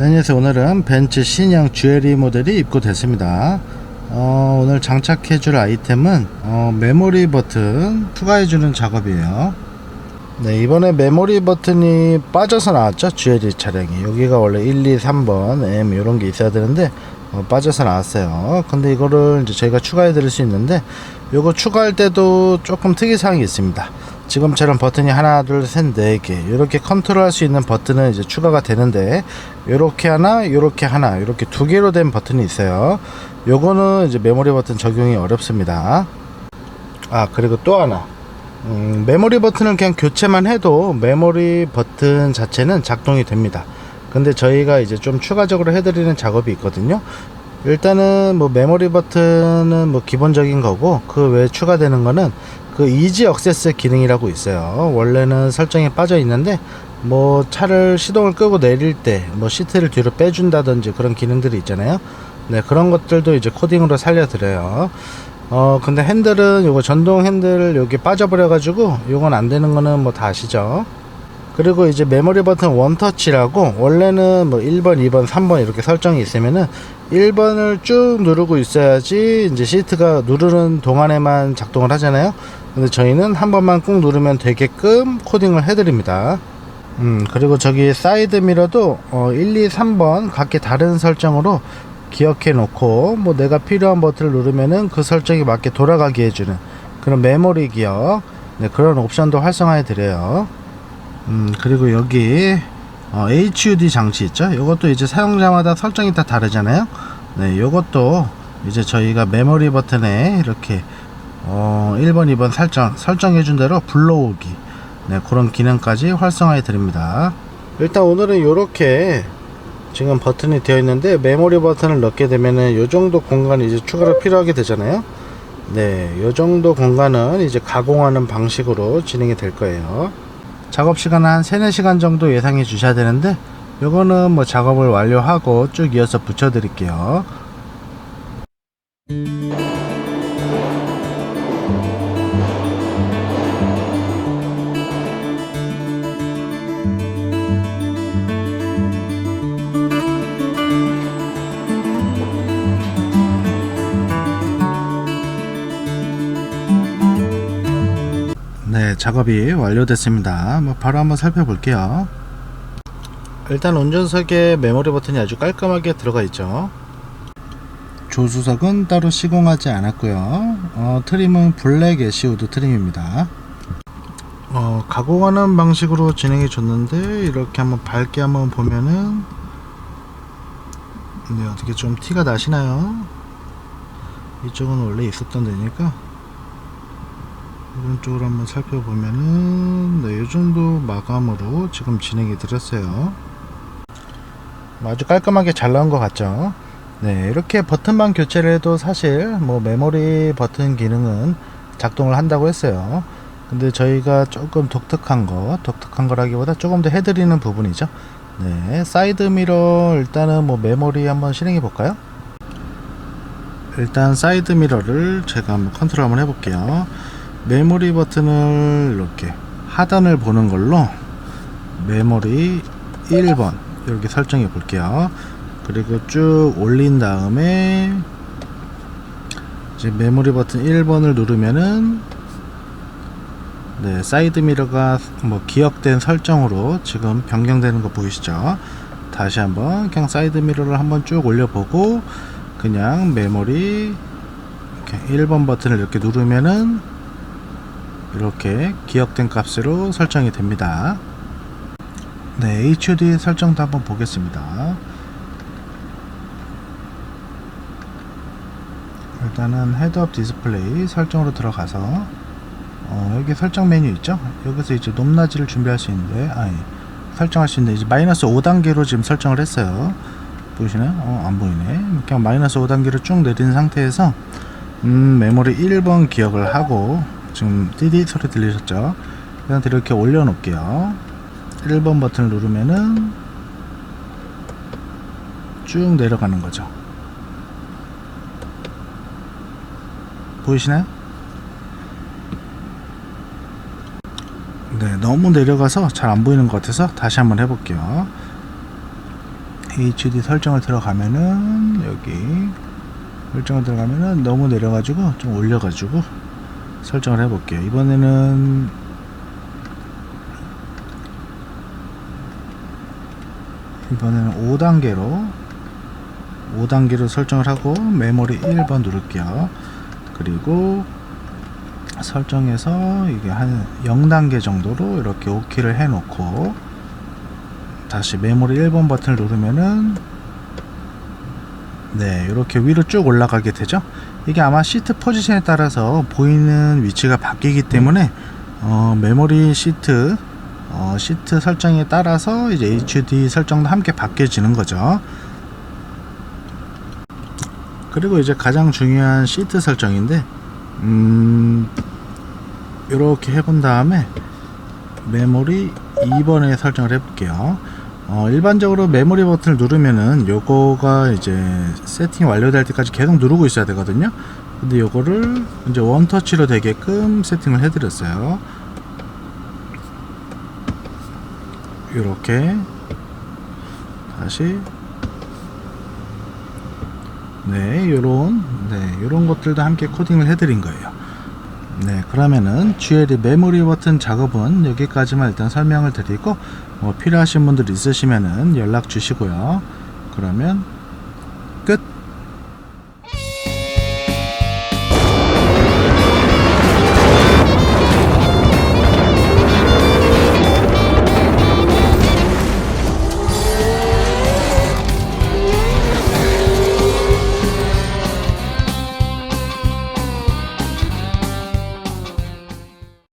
네, 안녕하세요. 오늘은 벤츠 신형 주에리 모델이 입고됐습니다. 어, 오늘 장착해줄 아이템은 어, 메모리 버튼 추가해주는 작업이에요. 네, 이번에 메모리 버튼이 빠져서 나왔죠. 주에리 차량이. 여기가 원래 1, 2, 3번 M 이런 게 있어야 되는데 어, 빠져서 나왔어요. 근데 이거를 이제 저희가 추가해 드릴 수 있는데 요거 추가할 때도 조금 특이사항이 있습니다. 지금처럼 버튼이 하나, 둘, 셋, 네 개 이렇게 컨트롤할 수 있는 버튼은 이제 추가가 되는데 요렇게 하나, 요렇게 하나, 이렇게 두 개로 된 버튼이 있어요. 요거는 이제 메모리 버튼 적용이 어렵습니다. 아 그리고 또 하나 음, 메모리 버튼을 그냥 교체만 해도 메모리 버튼 자체는 작동이 됩니다. 근데 저희가 이제 좀 추가적으로 해드리는 작업이 있거든요. 일단은 뭐 메모리 버튼은 뭐 기본적인 거고 그 외에 추가되는 거는 그 이지 억세스 기능이라고 있어요. 원래는 설정이 빠져 있는데 뭐 차를 시동을 끄고 내릴 때 뭐 시트를 뒤로 빼준다든지 그런 기능들이 있잖아요. 네 그런 것들도 이제 코딩으로 살려드려요. 어 근데 핸들은 요거 전동 핸들 여기 빠져버려 가지고 요건 안 되는 거는 뭐 다 아시죠 그리고 이제 메모리 버튼 원터치라고 원래는 뭐 1번 2번 3번 이렇게 설정이 있으면은 1번을 쭉 누르고 있어야지 이제 시트가 누르는 동안에만 작동을 하잖아요 근데 저희는 한 번만 꾹 누르면 되게끔 코딩을 해드립니다. 음 그리고 저기 사이드 미러도 어 1, 2, 3번 각기 다른 설정으로 기억해 놓고 뭐 내가 필요한 버튼을 누르면은 그 설정에 맞게 돌아가게 해주는 그런 메모리 기억 네, 그런 옵션도 활성화해 드려요. 음 그리고 여기 어, HUD 장치 있죠? 이것도 이제 사용자마다 설정이 다 다르잖아요? 네 이것도 이제 저희가 메모리 버튼에 이렇게 어, 1번 2번 설정 설정해 준 대로 불러오기 네 그런 기능까지 활성화해 드립니다 일단 오늘은 이렇게 지금 버튼이 되어 있는데 메모리 버튼을 넣게 되면은 요 정도 공간이 이제 추가로 필요하게 되잖아요 네, 요 정도 공간은 이제 가공하는 방식으로 진행이 될 거예요. 작업 시간은 한 3, 4시간 정도 예상해 주셔야 되는데 요거는 뭐 작업을 완료하고 쭉 이어서 붙여 드릴게요. 작업이 완료됐습니다. 뭐 바로 한번 살펴볼게요. 일단 운전석에 메모리 버튼이 아주 깔끔하게 들어가 있죠. 조수석은 따로 시공하지 않았고요. 어, 트림은 블랙 애쉬우드 트림입니다. 어, 가공하는 방식으로 진행해 줬는데 이렇게 한번 밝게 한번 보면은 네, 어떻게 좀 티가 나시나요? 이쪽은 원래 있었던 데니까 오른쪽으로 한번 살펴보면은 네, 이 정도 마감으로 지금 진행이 드렸어요. 아주 깔끔하게 잘 나온 것 같죠? 네, 이렇게 버튼만 교체를 해도 사실 뭐 메모리 버튼 기능은 작동을 한다고 했어요. 근데 저희가 조금 독특한 거, 독특한 거라기보다 조금 더 해드리는 부분이죠. 네, 사이드 미러 일단은 뭐 메모리 한번 실행해 볼까요? 일단 사이드 미러를 제가 한번 컨트롤 한번 해볼게요. 메모리 버튼을 이렇게 하단을 보는 걸로 메모리 1번 이렇게 설정해 볼게요. 그리고 쭉 올린 다음에 이제 메모리 버튼 1번을 누르면은 네, 사이드 미러가 뭐 기억된 설정으로 지금 변경되는 거 보이시죠? 다시 한번 그냥 사이드 미러를 한번 쭉 올려보고 그냥 메모리 이렇게 1번 버튼을 이렇게 누르면은 이렇게 기억된 값으로 설정이 됩니다. 네, HUD 설정도 한번 보겠습니다. 일단은 헤드업 디스플레이 설정으로 들어가서 어, 여기 설정 메뉴 있죠? 여기서 이제 높낮이를 준비할 수 있는데 아니 설정할 수 있는데 이제 마이너스 5단계로 지금 설정을 했어요. 보이시나요? 어, 안 보이네. 그냥 마이너스 5단계로 쭉 내린 상태에서 음, 메모리 1번 기억을 하고 지금 띠디 소리 들리셨죠? 그냥 이렇게 올려 놓을게요 1번 버튼을 누르면은 쭉 내려가는 거죠 보이시나요? 네 너무 내려가서 잘 안 보이는 것 같아서 다시 한번 해볼게요 HD 설정을 들어가면은 여기 설정을 들어가면은 너무 내려가지고 좀 올려가지고 설정을 해볼게요. 이번에는 이번에는 5단계로 5단계로 설정을 하고 메모리 1번 누를게요. 그리고 설정해서 이게 한 0단계 정도로 이렇게 OK를 해놓고 다시 메모리 1번 버튼을 누르면은 네 이렇게 위로 쭉 올라가게 되죠 이게 아마 시트 포지션에 따라서 보이는 위치가 바뀌기 때문에 어, 메모리 시트 어, 시트 설정에 따라서 이제 HD 설정도 함께 바뀌어지는 거죠 그리고 이제 가장 중요한 시트 설정인데 음 이렇게 해본 다음에 메모리 2번에 설정을 해볼게요. 어, 일반적으로 메모리 버튼을 누르면은 요거가 이제 세팅이 완료될 때까지 계속 누르고 있어야 되거든요. 근데 요거를 이제 원터치로 되게끔 세팅을 해드렸어요. 이렇게 다시 네, 요런 네, 요런 것들도 함께 코딩을 해드린 거예요. 네, 그러면은 GLE 메모리 버튼 작업은 여기까지만 일단 설명을 드리고 뭐 필요하신 분들 있으시면은 연락 주시고요. 그러면 끝.